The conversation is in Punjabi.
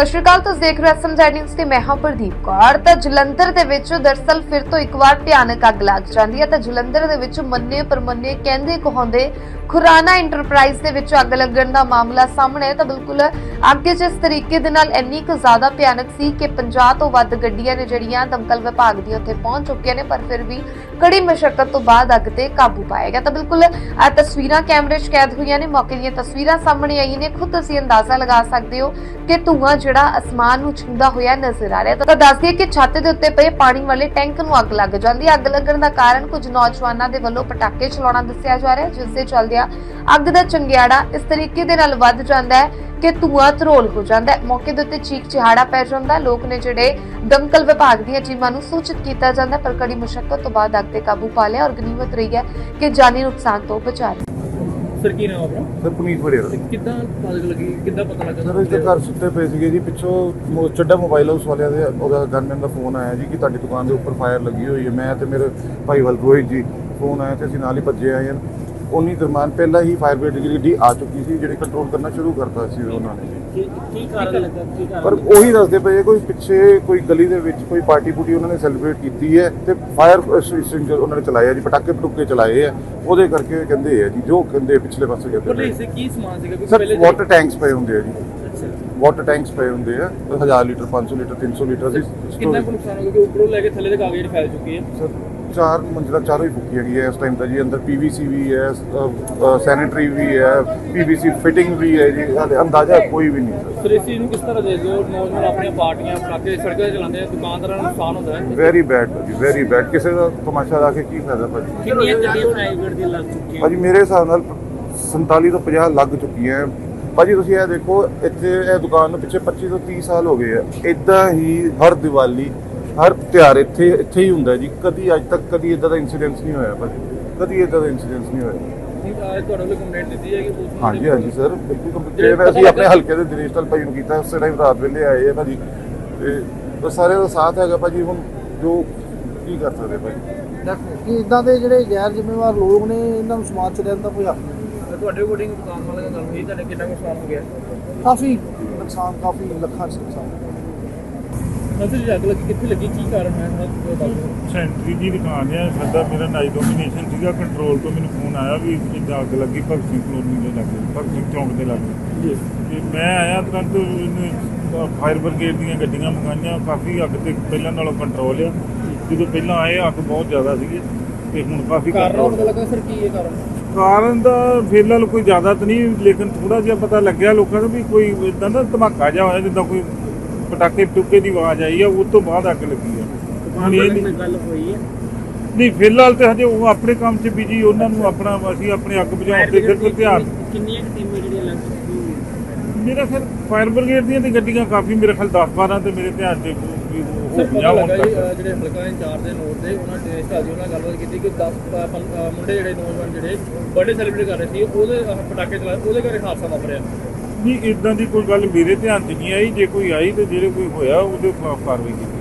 ਸਤਿ ਸ਼੍ਰੀ ਅਕਾਲ, ਤੁਸੀਂ ਦੇਖ ਰਹੇ ਹੋ ਨਿਊਜ਼ ਤੇ ਮੈਂ ਹਾਂ ਪ੍ਰਦੀਪ ਕੌਰ। ਤਾਂ ਜਲੰਧਰ ਦੇ ਵਿੱਚ ਦਰਸਲ ਫਿਰ ਤੋਂ ਇੱਕ ਵਾਰ ਭਿਆਨਕ ਅੱਗ ਲੱਗ ਜਾਂਦੀ ਹੈ। ਤਾਂ ਜਲੰਧਰ ਦੇ ਵਿੱਚ ਮੰਨੇ ਪਰਮੰਨੇ ਕਹਿੰਦੇ ਕਹਾਉਂਦੇ, ਖੁਰਾਨਾ ਇੰਟਰਪ੍ਰਾਈਜ਼ ਦੇ ਵਿੱਚ ਅੱਗ ਲੱਗਣ ਦਾ ਮਾਮਲਾ ਸਾਹਮਣੇ ਹੈ ਤਾਂ ਬਿਲਕੁਲ ਅੱਗ ਜਿਸ ਤਰੀਕੇ ਦੇ ਨਾਲ ਇੰਨੀ ਕੁ ਜ਼ਿਆਦਾ ਭਿਆਨਕ ਸੀ ਕਿ 50 ਤੋਂ ਵੱਧ ਗੱਡੀਆਂ ਨੇ ਜਿਹੜੀਆਂ ਦਮਕਲ ਵਿਭਾਗ ਦੀਆਂ ਉੱਥੇ ਪਹੁੰਚ ਚੁੱਕੀਆਂ ਨੇ, ਪਰ ਫਿਰ ਵੀ ਕੜੀ ਮਸ਼ੱਕਤ ਤੋਂ ਬਾਅਦ ਅੱਗ ਤੇ ਕਾਬੂ ਪਾਇਆ ਗਿਆ। ਤਾਂ ਬਿਲਕੁਲ ਇਹ ਤਸਵੀਰਾਂ ਕੈਮਰੇ 'ਚ ਕੈਦ ਹੋਈਆਂ ਨੇ। ਮੌਕੇ ਦੀਆਂ ਤਸਵੀਰਾਂ ਸਾਹਮਣੇ ਆਈਆਂ ਨੇ। ਖੁਦ ਤੁਸੀਂ ਅੰਦਾਜ਼ਾ ਲਗਾ ਸਕਦੇ ਹੋ ਕਿ ਧੂਆਂ ਜਿਹੜਾ ਅਸਮਾਨ ਨੂੰ ਛੂੰਦਾ ਹੋਇਆ ਨਜ਼ਰ ਆ ਰਿਹਾ ਤਾਂ ਦੱਸ ਕਿ ਛੱਤ ਦੇ ਉੱਤੇ ਪਏ ਪਾਣੀ ਵਾਲੇ ਟੈਂਕ ਨੂੰ ਅੱਗ ਲੱਗ ਜਾਂਦੀ ਅੱਗ ਲੱਗਣ ਦਾ ਕਾਰਨ ਕੁਝ ਨੌਜਵਾਨਾਂ ਦੇ ਵੱਲੋਂ ਪਟਾਕੇ ਚਲਾਉਣਾ ਦੱਸਿਆ ਜਾ ਰਿਹਾ ਜਿਸ ਦੇ ਚੱਲਦਿਆਂ ਅੱਗ ਦਾ ਚੰਗਿਆੜਾ ਇਸ ਤਰੀਕੇ ਦੇ ਨਾਲ ਵੱਧ ਜਾਂਦਾ ਹੈ ਕਿ ਧੂਆਂ ਧਰੋਲ ਹੋ ਜਾਂਦਾ ਹੈ। ਮੌਕੇ ਦੇ ਉੱਤੇ ਚੀਕ ਚਿਹਾੜਾ ਪੈ ਜਾਂਦਾ ਲੋਕ ਨੇ ਜਿਹੜੇ ਦਮਕਲ ਵਿਭਾਗ ਦੀਆਂ ਟੀਮਾਂ ਨੂੰ ਸੂਚਿਤ ਕੀਤਾ ਜਾਂਦਾ ਹੈ, ਪਰ ਕੜੀ ਮੁਸ਼ਕਲ ਤੋਂ ਬਾਅਦ ਅੱਗ ਤੇ ਕਾਬੂ ਪਾ ਲਿਆ ਔਰ ਗਨੀਮਤ ਰਹੀ ਹੈ ਕਿ ਜਾਨੀ ਨੁਕਸਾਨ ਤੋਂ ਬਚਾ ਲਿਆ। ਸਰ ਕੀ ਨਾਮ ਆਪਣਾ? ਸਰ ਪੁਨੀਤ ਵੜੇਰਾ। ਕਿੱਦਾਂ ਪਤਾ ਲੱਗੀ? ਕਿੱਦਾਂ ਪਤਾ ਲੱਗਾ ਸਰ ਇੱਥੇ ਘਰ ਸੁੱਤੇ ਪਏ ਸੀਗੇ ਜੀ ਪਿੱਛੋਂ ਮੋ- ਚੱਡਾ ਮੋਬਾਈਲ ਹਾਊਸ ਵਾਲਿਆਂ ਦੇ ਉਹਦਾ ਗਨਮੈਨ ਦਾ ਫੋਨ ਆਇਆ ਜੀ ਕਿ ਤੁਹਾਡੀ ਦੁਕਾਨ ਦੇ ਉੱਪਰ ਫਾਇਰ ਲੱਗੀ ਹੋਈ ਹੈ। ਮੈਂ ਤੇ ਮੇਰੇ ਭਾਈ ਵੱਲ ਰੋਹਿਤ ਜੀ ਫੋਨ ਆਇਆ ਤੇ ਅਸੀਂ ਨਾਲ ਹੀ ਭੱਜੇ ਆਏ ਹਾਂ। ਉਨੀ ਦਰਮਾਨ ਪਹਿਲਾਂ ਹੀ ਫਾਇਰ ਬ੍ਰਿਗੇਡ ਦੀ ਗੱਡੀ ਆ ਚੁੱਕੀ ਸੀ ਜਿਹੜੀ ਕੰਟਰੋਲ ਕਰਨਾ ਸ਼ੁਰੂ ਕਰਤਾ ਸੀ ਉਹਨਾਂ ਨੇ। ਜੀ ਕੀ ਕੀ ਕਾਰਨ ਲੱਗਾ? ਕੀ ਪਰ ਉਹੀ ਦੱਸਦੇ ਪਏ ਕੋਈ ਪਿੱਛੇ ਕੋਈ ਗਲੀ ਦੇ ਵਿੱਚ ਕੋਈ ਪਾਰਟੀ ਪੂਟੀ ਉਹਨਾਂ ਨੇ ਸੈਲੀਬ੍ਰੇਟ ਕੀਤੀ ਹੈ ਤੇ ਫਾਇਰ ਐਕਸਟਿੰਗੁਇਸ਼ਰ ਉਹਨਾਂ ਨੇ ਚਲਾਇਆ ਜੀ ਪਟਾਕੇ ਪਟੂਕੇ ਚਲਾਏ ਆ। ਉਹਦੇ ਕਰਕੇ ਕਹਿੰਦੇ ਆ ਜੀ ਜੋ ਕਹਿੰਦੇ ਪਿਛਲੇ ਪਾਸੇ ਕਹਿੰਦੇ ਇਸ ਕੀ ਸਮਾਨ ਸੀਗਾ? ਕੋਈ ਪਹਿਲੇ ਵਾਟਰ ਟੈਂਕਸ ਪਏ ਹੁੰਦੇ ਆ ਜੀ। ਵਾਟਰ ਟੈਂਕਸ ਪਏ ਹੁੰਦੇ ਆ 1000 ਲੀਟਰ 500 ਲੀਟਰ 300 ਲੀਟਰ ਦੀ ਕਿੰਨਾ ਕੁ ਨੁਕਸਾਨ ਹੋ? ਗਿਆ ਕਿ ਉੱਪਰੋਂ ਲੈ ਕੇ ਥੱਲੇ ਤੱਕ ਆ ਗਈ ਫੈਲ ਚੁੱਕੀ ਹੈ ਸਰ ਚਾਰ ਮੰਜ਼ਿਲਾ ਚਾਰੋਂ ਹੀ ਫੁੱਕੀ ਹੈਗੀ ਹੈ ਇਸ ਟਾਈਮ ਤਾਂ ਜੀ। ਅੰਦਰ ਪੀਵੀਸੀ ਵੀ ਹੈ ਸੈਨੀਟਰੀ ਵੀ ਹੈ ਪੀਵੀਸੀ ਫਿਟਿੰਗ ਵੀ ਹੈ ਜੀ। ਹਾਲੇ ਅੰਦਾਜ਼ਾ ਕੋਈ ਵੀ ਨਹੀਂ ਸਰ ਸਰ ਇਸ ਚੀਜ਼ ਨੂੰ ਕਿਸ ਤਰ੍ਹਾਂ ਦੇਖਦੇ ਹੋ ਨੌਜਵਾਨ ਆਪਣੀਆਂ ਪਾਰਟੀਆਂ ਪਟਾਕੇ ਸੜਕਾਂ ਤੇ ਚਲਾਉਂਦੇ ਆ ਦੁਕਾਨਦਾਰਾਂ ਨੂੰ ਨੁਕਸਾਨ ਹੁੰਦਾ ਹੈ? ਵੈਰੀ ਬੈਡ ਜੀ ਵੈਰੀ ਬੈਡ ਕਿਸੇ ਦਾ ਤਮਾਸ਼ਾ ਲਾ ਕੇ ਕੀ ਫਾਇਦਾ ਭਾਜੀ? ਕਿੰਨੀਆਂ ਗੱਡੀਆਂ ਪ੍ਰਾਈਵੇਟ ਦੀਆਂ ਲੱਗ ਚੁੱਕੀਆਂ? ਭਾਜੀ ਮੇਰੇ ਹਿਸਾਬ ਨਾਲ 47 ਤੋਂ 50 ਲੱਗ ਚੁੱਕੀਆਂ ਹੈ। ਭਾਜੀ ਤੁਸੀਂ ਇਹ ਦੇਖੋ ਇੱਥੇ ਇਹ ਦੁਕਾਨ ਨੂੰ ਪਿੱਛੇ 25 ਤੋਂ 30 ਸਾਲ ਹੋ ਗਏ ਆ ਇਦਾਂ ਹੀ ਹਰ ਦੀਵਾਲੀ ਹਰ ਤਿਉਹਾਰ ਇੱਥੇ ਇੱਥੇ ਹੀ ਹੁੰਦਾ ਜੀ। ਕਦੀ ਅੱਜ ਤੱਕ ਕਦੀ ਇਦਾਂ ਦਾ ਇਨਸੀਡੈਂਟ ਨਹੀਂ ਹੋਇਆ ਭਾਜੀ। ਕਦੀ ਇਦਾਂ ਦਾ ਇਨਸੀਡੈਂਟ ਨਹੀਂ ਹੋਇਆ। ਹਾਂਜੀ ਹਾਂਜੀ ਸਰ ਬਿਲਕੁਲ ਕੰਪਲੀਟ ਅਸੀਂ ਆਪਣੇ ਹਲਕੇ ਦੇ ਦਿਨੇਸ਼ ਤਲ ਭਾਈ ਨੂੰ ਕੀਤਾ ਉਸੇ ਟਾਈਮ ਰਾਤ ਵੇਲੇ ਆਏ ਆ ਭਾਜੀ। ਤੇ ਸਾਰਿਆਂ ਦਾ ਸਾਥ ਹੈਗਾ ਭਾਜੀ। ਹੁਣ ਜੋ ਕੀ ਕਰ ਸਕਦੇ ਭਾਜੀ? ਕਿ ਇਦਾਂ ਦੇ ਜਿਹੜੇ ਗੈਰ ਜ਼ਿੰਮੇਵਾਰ ਲੋਕ ਨੇ ਇਹਨਾਂ ਨੂੰ ਸਮਾਜ ਚ ਰਹਿਣ ਦਾ ਕੋਈ ਹੱਕ ਨਹੀਂ। ਤੁਹਾਡੇ ਕੋਡਿੰਗ ਦੁਕਾਨ ਵਾਲੇ ਨਾਲ ਗੱਲ ਹੋਈ ਤੁਹਾਡੇ ਕਿੰਨਾ ਕੁ ਨੁਕਸਾਨ ਹੋ ਗਿਆ? ਕਾਫੀ ਨੁਕਸਾਨ ਕਾਫੀ ਲੱਖਾਂ ਚ ਨੁਕਸਾਨ। ਅਸਲ ਜੀ ਅੱਗ ਲੱਗੀ ਕਿੱਥੇ ਲੱਗੀ ਕੀ ਕਾਰਨ ਹੈ ਥੋੜ੍ਹਾ ਦੱਸ ਦਿਓ ਸੈਂਟਰੀ ਦੀ ਦੁਕਾਨ ਹੈ ਸਾਡਾ ਮੇਰਾ ਨਾਈਟ ਡੋਮੀਨੇਸ਼ਨ ਸੀਗਾ ਕੰਟਰੋਲ ਤੋਂ ਮੈਨੂੰ ਫੋਨ ਆਇਆ ਵੀ ਇੱਦਾਂ ਅੱਗ ਲੱਗੀ ਭਗਤ ਸਿੰਘ ਕਲੋਨੀ ਦੇ ਲਾਗੇ ਭਗਤ ਸਿੰਘ ਚੌਂਕ ਦੇ ਲਾਗੇ। ਜੀ ਤੇ ਮੈਂ ਆਇਆ ਤੁਰੰਤ ਫਾਇਰ ਬ੍ਰਿਗੇਡ ਦੀਆਂ ਗੱਡੀਆਂ ਮੰਗਾਈਆਂ ਕਾਫੀ ਅੱਗ ਤੇ ਪਹਿਲਾਂ ਨਾਲੋਂ ਕੰਟਰੋਲ ਆ। ਜਦੋਂ ਪਹਿਲਾਂ ਆਏ ਅੱਗ ਬਹੁਤ ਜ਼ਿਆਦਾ ਸੀਗੀ ਤੇ ਹੁਣ ਕਾਫੀ ਕਾਰਨ ਦਾ ਪਤਾ ਲੱਗਾ ਸਰ ਕੀ ਇਹ ਕਾਰਨ? ਕਾਰਨ ਦਾ ਫਿਲਹਾਲ ਕੋਈ ਜ਼ਿਆਦਾ ਤਾਂ ਨਹੀਂ ਲੇਕਿਨ ਥੋੜਾ ਜਿਹਾ ਪਤਾ ਲੱਗਿਆ ਲੋਕਾਂ ਨੂੰ ਵੀ ਕੋਈ ਇਦਾਂ ਦਾ ਧਮਾਕਾ ਜਿਹਾ ਹੋਇਆ ਜਿੱਦਾਂ ਕੋਈ ਪਟਾਕੇ ਟੁੱਕੇ ਦੀ ਆਵਾਜ਼ ਆਈ ਆ ਉਸ ਤੋਂ ਬਾਅਦ ਅੱਗ ਲੱਗੀ ਆ। ਹੁਣ ਇਹ ਨਹੀਂ ਗੱਲ ਹੋਈ ਹੈ ਨਹੀਂ ਫਿਲਹਾਲ ਤੇ ਹਜੇ ਉਹ ਆਪਣੇ ਕੰਮ 'ਚ ਬਿਜ਼ੀ ਉਹਨਾਂ ਨੂੰ ਆਪਣਾ ਅਸੀਂ ਆਪਣੇ ਅੱਗ ਬੁਝਾਉਣ ਤੇ ਸਿਰਫ ਧਿਆਨ ਕਿੰਨੀਆਂ ਟੀਮਾਂ ਜਿਹੜੀਆਂ ਲੱਗ ਚੁੱਕੀਆਂ ਮੇਰਾ ਖਿਆਲ ਫਾਇਰ ਬ੍ਰਿਗੇਡ ਦੀਆਂ ਤੇ ਗੱਡੀਆਂ ਕਾਫੀ ਮੇਰੇ ਖਿਆਲ 10 12 ਤੇ ਮੇਰੇ ਧਿਆਨ 'ਚ ਵੀ ਹੋ ਸਰ ਪਤਾ ਹੁਣ ਲੱਗਾ ਜੀ ਤੱਕ। ਅਹ ਜਿਹੜੇ ਹਲਕਾ ਇੰਚਾਰਜ ਦੇ ਨੋਟ ਦੇ ਉਹਨਾਂ ਨੇ ਸਟਾਜੀ ਉਹਨਾਂ ਨਾਲ ਗੱਲਬਾਤ ਕੀਤੀ ਕਿ 10 ਮੁੰਡੇ ਜਿਹੜੇ ਨੌਜਵਾਨ ਜਿਹੜੇ ਬਰਥਡੇ ਸੈਲੀਬ੍ਰੇਟ ਕਰ ਰਹੇ ਸੀ ਉਹਦੇ ਅਹ, ਪਟਾਕੇ ਚਲਾਏ ਉਹਦੇ ਕਰਕੇ ਹਾਦਸਾ ਵਾਪਰਿਆ। ਨਹੀਂ ਇਦਾਂ ਦੀ ਕੋਈ ਗੱਲ ਮੇਰੇ ਧਿਆਨ 'ਚ ਨਹੀਂ ਆਈ, ਜੇ ਕੋਈ ਆਈ ਤੇ ਜਿਹੜੇ ਕੋਈ ਹੋਇਆ, ਉਹਦੇ ਖਿਲਾਫ ਕਾਰਵਾਈ ਕੀਤੀ।